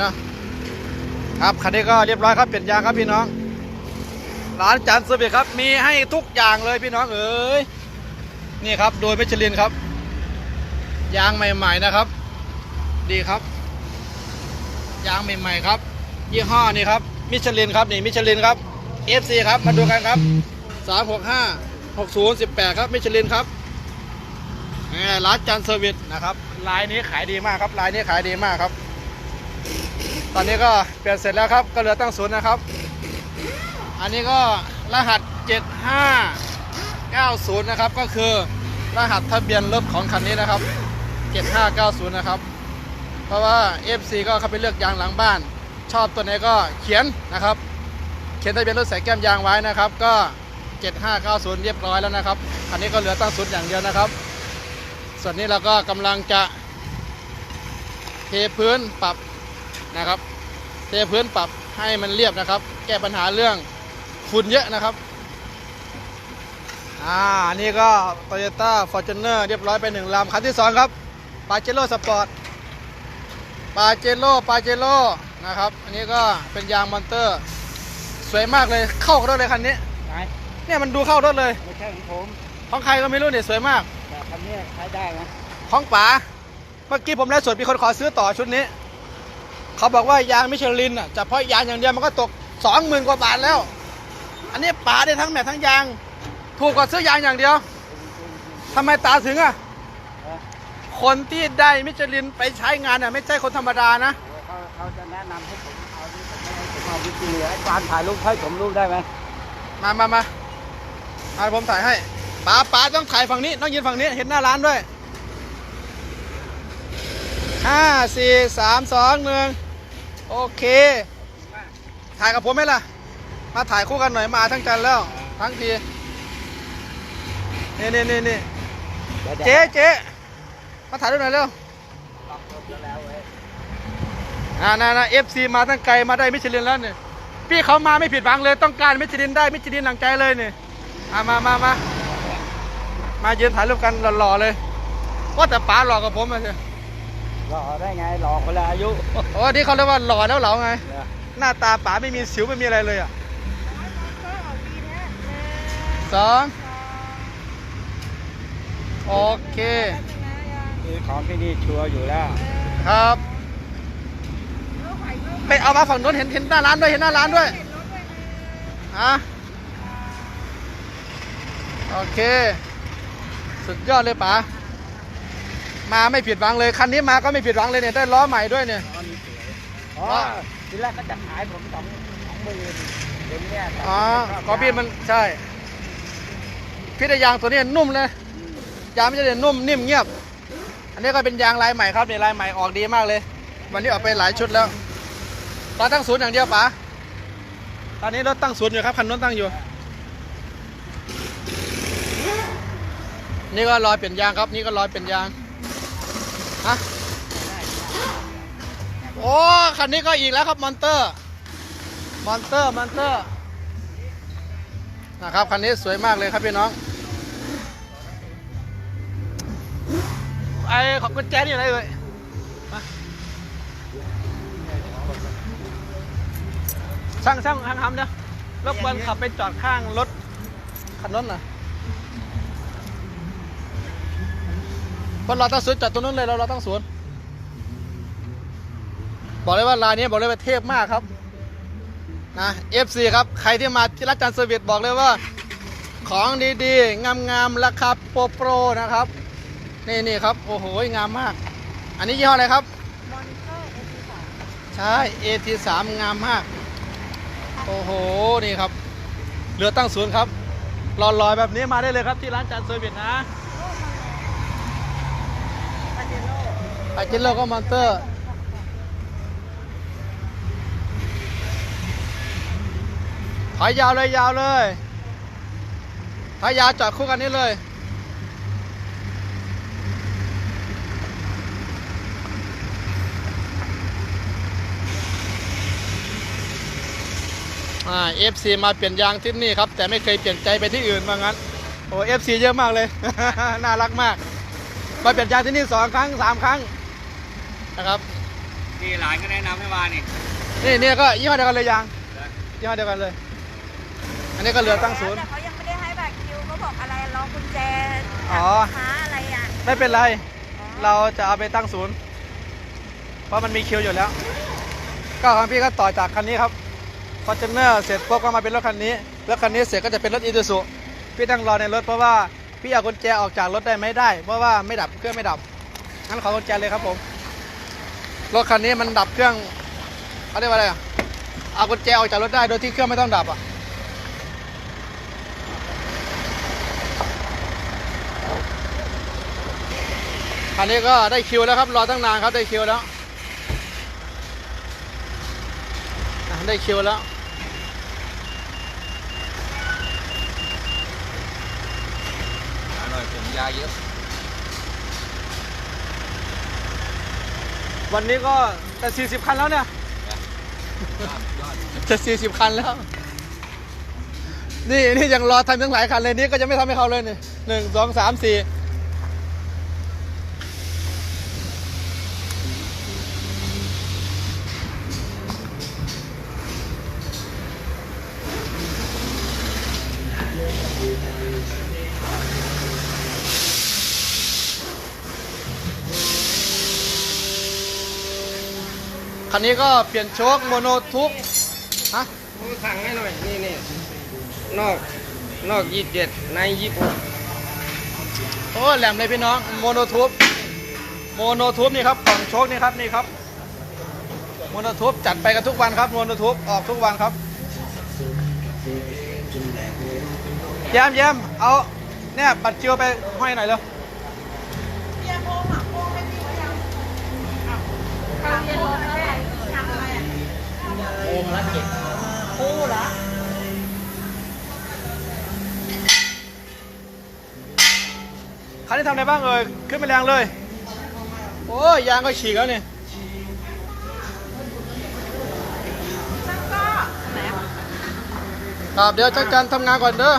เนาะครับคันนี้ก็เรียบร้อยครับเปลี่ยนยางครับพี่น้องร้านจันทร์เซอร์วิสครับ มีให้ทุกอย่างเลยพี่น้องเอ๋ยนี่ครับ โดยมิชลินครับ ยางใหม่ ๆนะครับ ดีครับ ยางใหม่ๆครับ ยี่ห้อนี่ครับมิชลินครับนี่มิชลินครับ FC ครับมาดูกันครับ365 60 18 ครับมิชลินครับนี่ร้านจันเซอร์วิสนะครับลายนี้ขายดีมากครับลายนี้ขายดีมากครับ ตอนนี้ก็เปลี่ยนเสร็จแล้วครับก็เหลือตั้งศูนย์นะครับ อันนี้ก็รหัส 7590 นะครับ ก็คือรหัสทะเบียนรถของคันนี้นะครับ 7590 นะครับ เพราะว่า FC ก็เข้าไปเลือกยางหลังบ้าน ชอบตัวไหนก็เขียนนะครับ เขียนทะเบียนรถใส่แก้มยางไว้นะครับ ก็ 7590 เรียบร้อยแล้วนะครับคันนี้ก็เหลือตั้งศูนย์อย่างเดียวนะครับ ส่วนนี้เราก็กำลังจะเทพื้นปรับ นะครับเทพื้นปรับให้มันเรียบนะครับ แก้ปัญหาเรื่องฝุ่นเยอะนะครับอ่าอันนี่ก็ Toyota Fortuner เรียบร้อยไปหนึ่งลำคันที่สองครับ p a j e r o Sport p a j e r o p a j e r o นะครับ อันนี้ก็เป็นยางมอนเตอร์ สวยมากเลยเข้ากับรถเลยคันนี้ไหนเนี่ยมันดูเข้ารถเลย ไม่ใช่ของผมของใครก็ไม่รู้เนี่ยสวยมาก แต่คันนี้ใช้ได้นะของป๋าเมื่อกี้ผมได้สดมีคนขอซื้อต่อชุดนี้ เขาบอกว่ายางมิชลินอะเฉพาะยางอย่างเดียวมันก็ตกสองหมื่นกว่าบาทแล้ว อันนี้ป๋าได้ทั้งแม็กทั้งยาง ถูกกว่าซื้อยางอย่างเดียวทำไมตาถึงอะคนที่ได้มิชลินไปใช้งานอะไม่ใช่คนธรรมดานะเขาเขาจะแนะนำให้ผมเอาที่ผมไม่ให้ผมเอาวิธีเหลือไอ้การถ่ายรูปให้ผมรูปได้ไหมมามามามาผมถ่ายให้ป๋าป๋าต้องถ่ายฝั่งนี้ต้องยืนฝั่งนี้เห็นหน้าร้านด้วยห้าสี่สามสองหนึ่ง โอเค ถ่ายกับผมไหมล่ะ มาถ่ายคู่กันหน่อยมาทั้งจันทร์แล้ว ทั้งทีนี่นี่นี่นี่ดี๋ยวเจ๊เจ๊มาถ่ายด้วยหน่อยเร็วล็อกรถแล้วแล้วเว้ยอ่านะนะเอฟซีมาตั้งไกลมาได้มิชลินแล้วเนี่ยพี่เขามาไม่ผิดหวังเลยต้องการมิชลินได้มิชลินหนังใจเลยเนี่ยอ่ามามามามายืนถ่ายรูปกันหล่อๆเลยว่าแต่ป๋าหล่อกับผมอะเชียว หล่อได้ไงหล่อคนละอายุโอ้ที่เขาเรียกว่าหล่อแล้วเหลาไงเนี่ยหน้าตาป๋าไม่มีสิวไม่มีอะไรเลยอะสองโอเค คือของที่นี่ชัวร์อยู่แล้วครับ ไปเอามาฝั่งนู้นเห็นเห็นหน้าร้านด้วยเห็นหน้าร้านด้วยฮะโอเค สุดยอดเลยป๋า มาไม่ผิดหวังเลยคันนี้มาก็ไม่ผิดหวังเลยเนี่ยได้ล้อใหม่ด้วยเนี่ย อ๋อทีแรกก็จะขายผมสองสองหมื่นเดี๋ยวนี้อ๋อขอพี่มันใช่พี่ได้ยางตัวนี้นุ่มเลยยางไม่ใช่เด่นนุ่มนิ่มเงียบ อันนี้ก็เป็นยางลายใหม่ครับเนี่ยลายใหม่ออกดีมากเลย วันนี้ออกไปหลายชุดแล้วตอนตั้งศูนย์อย่างเดียวป๋าตอนนี้รถตั้งศูนย์อยู่ครับคันนู้นตั้งอยู่ นี่ก็รอยเปลี่ยนยางครับ นี่ก็รอยเปลี่ยนยาง ฮะโอ้คันนี้ก็อีกแล้วครับมอนเตอร์มอนเตอร์มอนเตอร์นะครับคันนี้สวยมากเลยครับพี่น้องไอ้ของกุญแจนี่อะไรเอ่ยมาช่างช่างทางทำเดี๋ยวรบกวนขับไปจอดข้างรถคันนั้นน่ะ เพราะเราต้องสวนจอดตรงนู้นเลยเราเราต้องสวนบอกเลยว่าลายนี้บอกเลยว่าเทพมากครับนะ FC ครับใครที่มาที่รัชจันทร์เซอร์วิสบอกเลยว่า ของดีๆ งามๆราคาโปรโปรนะครับนี่นี่ครับโอ้โหงามมาก อันนี้ยี่ห้ออะไรครับใช่ AT3 งามมาก โอ้โหนี่ครับเหลือตั้งศูนย์ครับหล่อๆแบบนี้มาได้เลยครับที่ร้านจันทร์เซอร์วิสนะ อาจิโลก็มอนเตอร์ถอยยาวเลยยาวเลยถอยยาวจอดคู่กันนี้เลยอ่าเอฟซีมาเปลี่ยนยางที่นี่ครับ แต่ไม่เคยเปลี่ยนใจไปที่อื่นว่างั้นโอ้เอฟซีเยอะมากเลย น่ารักมาก มาเปลี่ยนยางที่นี่สองครั้งสามครั้ง นะครับ นี่หลานก็แนะนำให้มานี่นี่นี่ก็ยี่ห้อเดียวกันเลยยางยี่ห้อเดียวกันเลย อันนี้ก็เรือตั้งศูนย์ แต่เขายังไม่ได้ให้บัตรคิวเขาบอกอะไรรอกุญแจอ๋อหาอะไรอะไม่เป็นไร เราจะเอาไปตั้งศูนย์ เพราะมันมีคิวอยู่แล้ว ก็ของพี่ก็ต่อจากคันนี้ครับพอเจนเนอร์เสร็จปุ๊บก็มาเป็นรถคันนี้ แล้วคันนี้เสร็จก็จะเป็นรถอีซูซุพี่นั่งรอในรถเพราะว่าพี่เอากุญแจออกจากรถได้ไหมได้ เพราะว่าไม่ดับเครื่องไม่ดับงั้นขอกุญแจเลยครับผม รถคันนี้มันดับเครื่องเขาเรียกว่าอะไรอะเอากุญแจออกจากรถได้โดยที่เครื่องไม่ต้องดับอะคันนี้ก็ได้คิวแล้วครับ รอตั้งนานครับได้คิวแล้ว ได้คิวแล้วอร่อยผมยาเยอะ วันนี้ก็จะ40 คันแล้วเนี่ยจะ40 คันแล้ว นี่นี่ยังรอทำทั้งหลายคันเลยนี่ก็จะไม่ทำให้เขาเลยนี่หนึ่งสองสามสี่ คันนี้ก็เปลี่ยนโชคโมโนทุกฮะผมสั่งให้หน่อย นี่นี่นอกนอกยี่สิบเจ็ดในยี่สิบหกโอ้แหลมเลยพี่น้องโมโนทูบโมโนทูบนี่ครับกล่องโชคนี่ครับนี่ครับโมโนทูบจัดไปกันทุกวันครับโมโนทูบออกทุกวันครับแย้มแย้มเอาเนี่ยบัตรคิวไปห้อยหน่อยเร็วโอ่ง ละเจ็ดคันนี้ทำอะไรบ้างเอ่ยขึ้นไปแรงเลย โอ้ยยางก็ฉีกแล้วนี่ครับเดี๋ยวจักจันทำงานก่อนเด้อ